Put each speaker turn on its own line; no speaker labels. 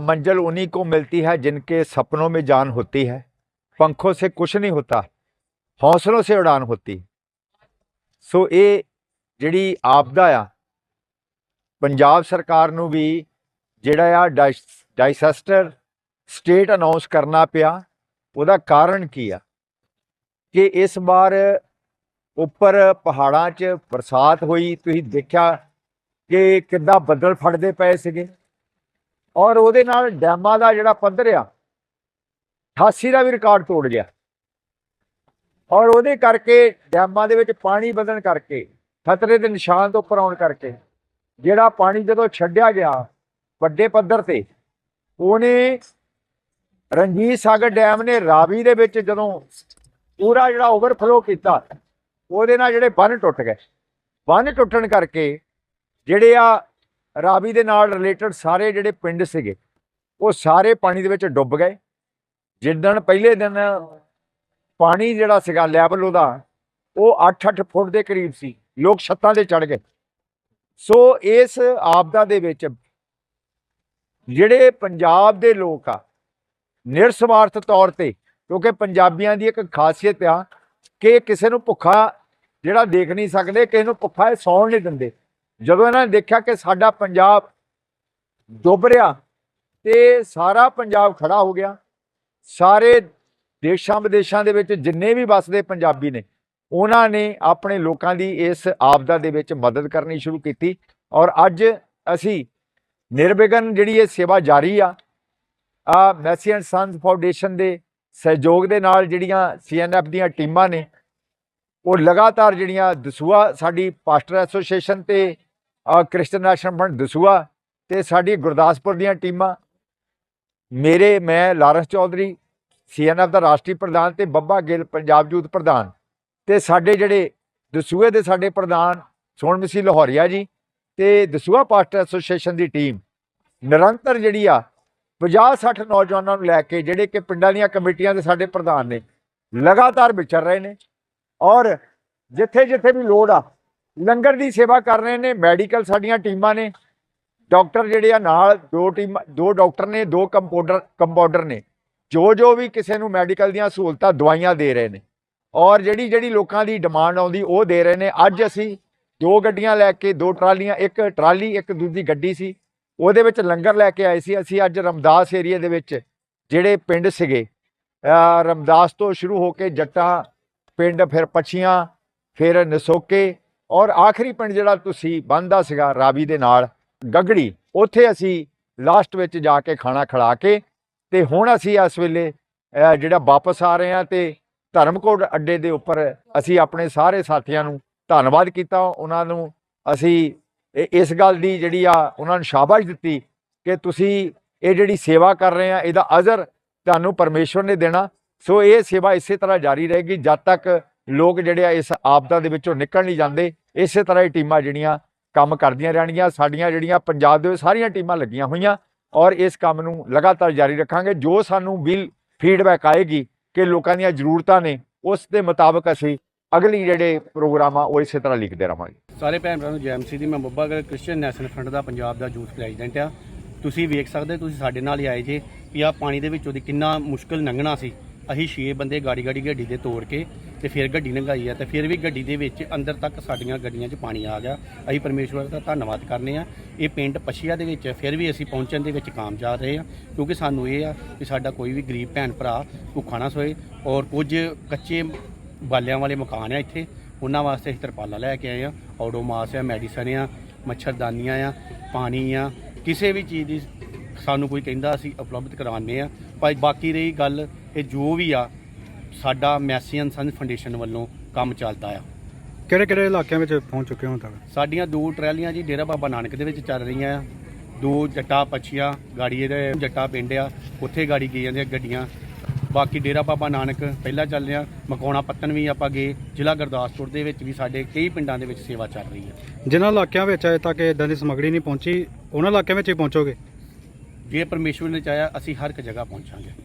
मंजिल उन्हीं को मिलती है जिनके सपनों में जान होती है पंखों से कुछ नहीं होता ਹੌਸਲੋਂ ਸੇ ਉਡਾਨ ਹੋਤੀ ਸੋ ਇਹ ਜਿਹੜੀ ਆਪਦਾ ਆ ਪੰਜਾਬ ਸਰਕਾਰ ਨੂੰ ਵੀ ਜਿਹੜਾ ਆ ਡਾਈਸੈਸਟਰ ਸਟੇਟ ਅਨਾਉਂਸ ਕਰਨਾ ਪਿਆ ਉਹਦਾ ਕਾਰਨ ਕੀ ਆ ਕਿ ਇਸ ਵਾਰ ਉੱਪਰ ਪਹਾੜਾਂ 'ਚ ਬਰਸਾਤ ਹੋਈ ਤੁਸੀਂ ਦੇਖਿਆ ਕਿ ਕਿੱਦਾਂ ਬੱਦਲ ਫੜਦੇ ਪਏ ਸੀਗੇ ਔਰ ਉਹਦੇ ਨਾਲ ਡੈਮਾਂ ਦਾ ਜਿਹੜਾ ਪੱਧਰ ਆ 88 ਦਾ ਵੀ ਰਿਕਾਰਡ ਤੋੜ ਗਿਆ। ਔਰ ਉਹਦੇ ਕਰਕੇ ਡੈਮਾਂ ਦੇ ਵਿੱਚ ਪਾਣੀ ਵਧਣ ਕਰਕੇ, ਖਤਰੇ ਦੇ ਨਿਸ਼ਾਨ ਤੋਂ ਉੱਪਰ ਆਉਣ ਕਰਕੇ, ਜਿਹੜਾ ਪਾਣੀ ਜਦੋਂ ਛੱਡਿਆ ਗਿਆ ਵੱਡੇ ਪੱਧਰ ਤੇ, ਉਹਨੇ ਰਣਜੀਤ ਸਾਗਰ ਡੈਮ ਨੇ ਰਾਵੀ ਦੇ ਵਿੱਚ ਜਦੋਂ ਪੂਰਾ ਜਿਹੜਾ ਓਵਰਫਲੋ ਕੀਤਾ, ਉਹਦੇ ਨਾਲ ਜਿਹੜੇ ਬੰਨ ਟੁੱਟ ਗਏ। ਬੰਨ ਟੁੱਟਣ ਕਰਕੇ ਜਿਹੜੇ ਆ ਰਾਵੀ ਦੇ ਨਾਲ ਰਿਲੇਟਡ ਸਾਰੇ ਜਿਹੜੇ ਪਿੰਡ ਸੀਗੇ, ਉਹ ਸਾਰੇ ਪਾਣੀ ਦੇ ਵਿੱਚ ਡੁੱਬ ਗਏ। ਜਿੱਦਣ ਪਹਿਲੇ ਦਿਨ ਪਾਣੀ ਜਿਹੜਾ ਸੀਗਾ ਲੈਵਲ ਉਹਦਾ, ਉਹ 8-8 ਫੁੱਟ ਦੇ ਕਰੀਬ ਸੀ। ਲੋਕ ਛੱਤਾਂ ਤੇ ਚੜ ਗਏ। ਸੋ ਇਸ ਆਪਦਾ ਦੇ ਵਿੱਚ ਜਿਹੜੇ ਪੰਜਾਬ ਦੇ ਲੋਕ ਆ, ਨਿਰਸਵਾਰਥ ਤੌਰ ਤੇ, ਕਿਉਂਕਿ ਪੰਜਾਬੀਆਂ ਦੀ ਇੱਕ ਖਾਸੀਅਤ ਆ ਕਿ ਕਿਸੇ ਨੂੰ ਭੁੱਖਾ ਜਿਹੜਾ ਦੇਖ ਨਹੀਂ ਸਕਦੇ, ਕਿਸੇ ਨੂੰ ਭੁੱਖਾ ਇਹ ਸੌਣ ਨਹੀਂ ਦਿੰਦੇ। ਜਦੋਂ ਇਹਨਾਂ ਨੇ ਦੇਖਿਆ ਕਿ ਸਾਡਾ ਪੰਜਾਬ ਡੁੱਬ ਰਿਹਾ, ਤੇ ਸਾਰਾ ਪੰਜਾਬ ਖੜਾ ਹੋ ਗਿਆ। ਸਾਰੇ ਦੇਸ਼ਾਂ ਵਿਦੇਸ਼ਾਂ ਦੇ ਵਿੱਚ ਜਿੰਨੇ ਵੀ ਵੱਸਦੇ ਪੰਜਾਬੀ ਨੇ, ਉਹਨਾਂ ਨੇ ਆਪਣੇ ਲੋਕਾਂ ਦੀ ਇਸ ਆਪਦਾ ਦੇ ਵਿੱਚ ਮਦਦ ਕਰਨੀ ਸ਼ੁਰੂ ਕੀਤੀ। ਔਰ ਅੱਜ ਅਸੀਂ ਨਿਰਵਿਘਨ ਜਿਹੜੀ ਇਹ ਸੇਵਾ ਜਾਰੀ ਆ ਆ ਮੈਸੀ ਐਂਡ ਸੰਸ ਫਾਊਂਡੇਸ਼ਨ ਦੇ ਸਹਿਯੋਗ ਦੇ ਨਾਲ ਜਿਹੜੀਆਂ ਸੀਐਨਐਫ ਦੀਆਂ ਟੀਮਾਂ ਨੇ, ਉਹ ਲਗਾਤਾਰ ਜਿਹੜੀਆਂ ਦਸੂਆ ਸਾਡੀ ਪਾਸਟਰ ਐਸੋਸੀਏਸ਼ਨ ਤੇ ਅ, ਕ੍ਰਿਸਚਨ ਨੈਸ਼ਨਲ ਫਰੰਟ ਦਸੂਆ ਤੇ ਸਾਡੀ ਗੁਰਦਾਸਪੁਰ ਦੀਆਂ ਟੀਮਾਂ। ਮੇਰੇ ਮੈਂ ਲਾਰੈਂਸ ਚੌਧਰੀ ਸੀਐਨਐਫ ਦਾ ਰਾਸ਼ਟਰੀ ਪ੍ਰਧਾਨ ਤੇ ਬੱਬਾ ਗਿੱਲ ਪੰਜਾਬ ਯੂਥ ਪ੍ਰਧਾਨ। ਤੇ ਸਾਡੇ ਜਿਹੜੇ ਦਸੂਏ ਦੇ ਸਾਡੇ ਪ੍ਰਧਾਨ ਸੋਹਣ ਮਸੀਹ ਲਾਹੌਰੀਆ ਜੀ ਤੇ ਦਸੂਆ ਪਾਸਟਰ ਐਸੋਸੀਏਸ਼ਨ ਦੀ ਟੀਮ ਨਿਰੰਤਰ ਜਿਹੜੀ ਆ 50 60 ਨੌਜਵਾਨਾਂ ਨੂੰ ਲੈ ਕੇ ਜਿਹੜੇ ਕਿ ਪਿੰਡਾਂ ਦੀਆਂ ਕਮੇਟੀਆਂ ਦੇ ਸਾਡੇ ਪ੍ਰਧਾਨ ਨੇ ਲਗਾਤਾਰ ਵਿਚਰ ਰਹੇ ਨੇ। ਔਰ ਜਿੱਥੇ ਜਿੱਥੇ ਵੀ ਲੋੜ ਆ ਲੰਗਰ ਦੀ ਸੇਵਾ ਕਰ ਰਹੇ ਨੇ, ਮੈਡੀਕਲ ਸਾਡੀਆਂ ਟੀਮਾਂ ਨੇ। ਡਾਕਟਰ ਜਿਹੜੇ ਆ ਨਾਲ ਦੋ ਟੀਮ, ਦੋ ਡਾਕਟਰ ਨੇ, ਦੋ ਕੰਪਾਊਂਡਰ ਕੰਪਾਊਂਡਰ ਨੇ। ਜੋ ਜੋ ਵੀ ਕਿਸੇ ਨੂੰ ਮੈਡੀਕਲ ਦੀਆਂ ਸਹੂਲਤਾਂ ਦਵਾਈਆਂ ਦੇ ਰਹੇ ਨੇ। ਔਰ ਜਿਹੜੀ ਜਿਹੜੀ ਲੋਕਾਂ ਦੀ ਡਿਮਾਂਡ ਆਉਂਦੀ, ਉਹ ਦੇ ਰਹੇ ਨੇ। ਅੱਜ ਅਸੀਂ ਦੋ ਗੱਡੀਆਂ ਲੈ ਕੇ, ਦੋ ਟਰਾਲੀਆਂ, ਇੱਕ ਟਰਾਲੀ, ਇੱਕ ਦੂਜੀ ਗੱਡੀ ਸੀ। ਉਹਦੇ ਵਿੱਚ ਲੰਗਰ ਲੈ ਕੇ ਆਏ ਸੀ। ਅਸੀਂ ਅੱਜ ਰਮਦਾਸ ਏਰੀਆ ਦੇ ਵਿੱਚ ਜਿਹੜੇ ਪਿੰਡ ਸੀਗੇ ਰਮਦਾਸ ਤੋਂ ਸ਼ੁਰੂ ਹੋ ਕੇ ਜੱਟਾਂ, ਪਿੰਡ ਫਿਰ ਪਛੀਆਂ, ਫਿਰ ਨਸੋਕੇ ਔਰ ਆਖਰੀ ਪਿੰਡ ਜਿਹੜਾ ਤੁਸੀਂ ਬੰਦਾ ਸੀਗਾ ਰਾਵੀ ਦੇ ਨਾਲ, ਗਗੜੀ, ਉੱਥੇ ਅਸੀਂ ਲਾਸਟ ਵਿੱਚ ਜਾ ਕੇ ਖਾਣਾ ਖਿਲਾ ਕੇ ਤੇ ਹੁਣ ਅਸੀਂ ਇਸ ਵੇਲੇ ਜਿਹੜਾ ਵਾਪਸ ਆ ਰਹੇ ਹਾਂ ਤੇ ਧਰਮਕੋਟ ਅੱਡੇ ਦੇ ਉੱਪਰ ਅਸੀਂ ਆਪਣੇ ਸਾਰੇ ਸਾਥੀਆਂ ਨੂੰ ਧੰਨਵਾਦ ਕੀਤਾ। ਉਹਨਾਂ ਨੂੰ ਅਸੀਂ ਇਸ ਗੱਲ ਦੀ ਜਿਹੜੀ ਆ, ਉਹਨਾਂ ਨੂੰ ਸ਼ਾਬਾਸ਼ ਦਿੱਤੀ ਕਿ ਤੁਸੀਂ ਇਹ ਜਿਹੜੀ ਸੇਵਾ ਕਰ ਰਹੇ ਆ, ਇਹਦਾ ਅਜ਼ਰ ਤੁਹਾਨੂੰ ਪਰਮੇਸ਼ਵਰ ਨੇ ਦੇਣਾ। ਸੋ ਇਹ ਸੇਵਾ ਇਸੇ ਤਰ੍ਹਾਂ ਜਾਰੀ ਰਹੇਗੀ, ਜਦ ਤੱਕ ਲੋਕ ਜਿਹੜੇ ਆ ਇਸ ਆਪਦਾ ਦੇ ਵਿੱਚੋਂ ਨਿਕਲ ਨਹੀਂ ਜਾਂਦੇ। ਇਸੇ ਤਰ੍ਹਾਂ ਹੀ ਟੀਮਾਂ ਜਿਹੜੀਆਂ ਕੰਮ ਕਰਦੀਆਂ ਰਹਿਣਗੀਆਂ। ਸਾਡੀਆਂ ਜਿਹੜੀਆਂ ਪੰਜਾਬ ਦੇ ਸਾਰੀਆਂ ਟੀਮਾਂ ਲੱਗੀਆਂ ਹੋਈਆਂ ਔਰ ਇਸ ਕੰਮ ਨੂੰ ਲਗਾਤਾਰ ਜਾਰੀ ਰੱਖਾਂਗੇ। ਜੋ ਸਾਨੂੰ ਵੀ ਫੀਡਬੈਕ ਆਏਗੀ ਕਿ ਲੋਕਾਂ ਦੀਆਂ ਜ਼ਰੂਰਤਾਂ ਨੇ, ਉਸ ਦੇ ਮੁਤਾਬਕ ਅਸੀਂ ਅਗਲੀ ਜਿਹੜੇ ਪ੍ਰੋਗਰਾਮ ਆ, ਉਹ ਇਸੇ ਤਰ੍ਹਾਂ ਲਿਖਦੇ ਰਵਾਂਗੇ
ਸਾਰੇ ਭੈਣ ਭਰਾ ਨੂੰ ਜੈਮਸੀ ਦੀ ਮੈਂ ਬੱਬਾ ਗਰ ਕ੍ਰਿਸਚੀਅਨ ਨੈਸ਼ਨਲ ਫਰੰਟ ਦਾ ਪੰਜਾਬ ਦਾ ਯੂਥ ਪ੍ਰੈਜ਼ੀਡੈਂਟ ਆ। ਤੁਸੀਂ ਵੇਖ ਸਕਦੇ, ਤੁਸੀਂ ਸਾਡੇ ਨਾਲ ਹੀ ਆਏ ਜੇ ਵੀ ਆ ਪਾਣੀ ਦੇ ਵਿੱਚੋਂ ਦੀ ਕਿੰਨਾ ਮੁਸ਼ਕਲ ਲੰਘਣਾ ਸੀ। ਅਸੀਂ 6 ਬੰਦੇ ਗਾੜੀ ਗਾੜੀ ਗੱਡੀ ਦੇ ਤੋੜ ਕੇ ਤੇ ਫਿਰ ਗੱਡੀ ਲੰਘਾਈ ਆ ਤੇ ਫਿਰ ਵੀ ਗੱਡੀ ਦੇ ਵਿੱਚ ਅੰਦਰ ਤੱਕ ਸਾਡੀਆਂ ਗੱਡੀਆਂ 'ਚ ਪਾਣੀ ਆ ਗਿਆ। ਅਸੀਂ ਪਰਮੇਸ਼ਵਰ ਦਾ ਧੰਨਵਾਦ ਕਰਨੇ ਆ। ਇਹ ਪਿੰਡ ਪਛੀਆ ਦੇ ਵਿੱਚ ਫਿਰ ਵੀ ਅਸੀਂ ਪਹੁੰਚਣ ਦੇ ਵਿੱਚ ਕਾਮਯਾਬ ਰਹੇ ਆ। ਕਿਉਂਕਿ ਸਾਨੂੰ ਇਹ ਆ ਕਿ ਸਾਡਾ ਕੋਈ ਵੀ ਗਰੀਬ ਭੈਣ ਭਰਾ ਭੁੱਖਾ ਨਾ ਸੋਏ ਔਰ ਕੁਝ ਕੱਚੇ ਬਾਲਿਆਂ ਵਾਲੇ ਮਕਾਨ ਆ ਇੱਥੇ। ਉਹਨਾਂ ਵਾਸਤੇ ਅਸੀਂ ਤਰਪਾਲਾਂ ਲੈ ਕੇ ਆਏ ਆ। ਔਡੋਮਾਸ ਆ, ਮੈਡੀਸਨ ਆ, ਮੱਛਰਦਾਨੀਆਂ ਆ, ਪਾਣੀ ਆ। ਕਿਸੇ ਵੀ ਚੀਜ਼ ਦੀ ਸਾਨੂੰ ਕੋਈ ਕਹਿੰਦਾ ਅਸੀਂ ਉਪਲਬਧ ਕਰਵਾਉਂਦੇ ਆ। ਭਾਈ, ਬਾਕੀ ਰਹੀ ਗੱਲ, ਇਹ ਜੋ ਵੀ ਆ ਸਾਡਾ ਮੈਸੀਅਨ ਸੰਸ ਫਾਊਂਡੇਸ਼ਨ ਵੱਲੋਂ ਕੰਮ ਚੱਲਦਾ ਆ।
ਕਿਹੜੇ ਕਿਹੜੇ ਇਲਾਕਿਆਂ ਵਿੱਚ ਪਹੁੰਚ ਚੁੱਕੇ ਹੋ ਤੱਕ?
ਸਾਡੀਆਂ ਦੋ ਟਰੈਲੀਆਂ ਜੀ ਡੇਰਾ ਬਾਬਾ ਨਾਨਕ ਦੇ ਵਿੱਚ ਚੱਲ ਰਹੀਆਂ ਆ। ਦੋ ਜੱਟਾ ਪੱਛੀਆਂ ਗਾੜੀ ਇਹਦੇ ਜੱਟਾ ਪਿੰਡ ਆ ਉੱਥੇ ਗਾੜੀ ਗਈ ਜਾਂਦੀਆਂ ਗੱਡੀਆਂ। ਬਾਕੀ ਡੇਰਾ ਬਾਬਾ ਨਾਨਕ ਪਹਿਲਾਂ ਚੱਲ ਰਿਹਾ ਮਕੌਣਾ ਪੱਤਨ ਵੀ ਆਪਾਂ ਗਏ ਜ਼ਿਲ੍ਹਾ ਗੁਰਦਾਸਪੁਰ ਦੇ ਵਿੱਚ ਵੀ ਸਾਡੇ ਕਈ ਪਿੰਡਾਂ ਦੇ ਵਿੱਚ ਸੇਵਾ ਚੱਲ ਰਹੀ ਹੈ
ਜਿਨ੍ਹਾਂ ਇਲਾਕਿਆਂ ਵਿੱਚ ਅਜੇ ਤੱਕ ਇਦਾਂ ਦੀ ਸਮੱਗਰੀ ਨਹੀਂ ਪਹੁੰਚੀ ਉਹਨਾਂ ਇਲਾਕਿਆਂ ਵਿੱਚ ਹੀ ਪਹੁੰਚੋਗੇ?
ਜੇ ਪਰਮੇਸ਼ਵਰ ਨੇ ਚਾਹਿਆ ਅਸੀਂ ਹਰ ਇੱਕ ਜਗ੍ਹਾ ਪਹੁੰਚਾਂਗੇ।